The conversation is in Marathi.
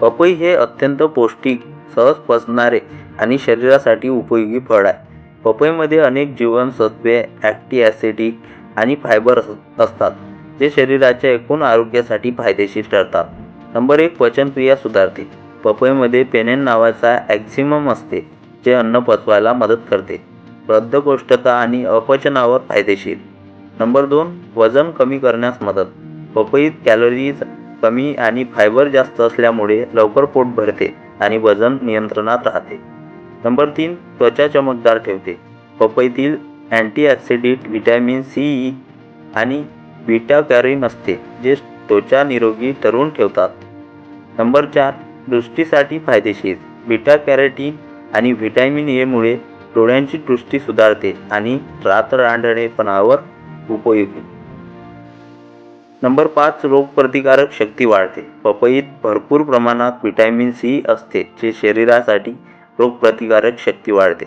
पपई हे अत्यंत पौष्टिक सहज पचणारे आणि शरीरासाठी उपयोगी फळ आहे. पपईमध्ये अनेक जीवनसत्त्वे ॲक्टी ॲसिडिक आणि फायबर अस असतात जे शरीराच्या एकूण आरोग्यासाठी फायदेशीर ठरतात. नंबर एक पचनक्रिया सुधारते. पपईमध्ये पेनेन नावाचा ॲक्झिमम असते जे अन्न पचवायला मदत करते. बद्धकोष्ठता आणि अपचनावर फायदेशीर. नंबर दोन वजन कमी करण्यास मदत. पपईत कॅलरीज कमी आणि फायबर जास्त असल्यामुळे लवकर पोट भरते आणि वजन नियंत्रणात राहते. नंबर तीन त्वचा चमकदार ठेवते. पपईतील अँटीऑक्सिडेंट व्हिटॅमिन सी आणि बीटा कॅरिन असते जे त्वचा निरोगी तरुण ठेवतात. नंबर चार दृष्टीसाठी फायदेशीर. बीटा कॅरेटीन आणि व्हिटॅमिन एमुळे डोळ्यांची दृष्टी सुधारते आणि रातरांधळेपणावर उपयोगी नंबर पाच रोगप्रतिकारक शक्ती वाढते. पपईत भरपूर प्रमाणात व्हिटॅमिन सी असते जे शरीरासाठी रोगप्रतिकारक शक्ती वाढते.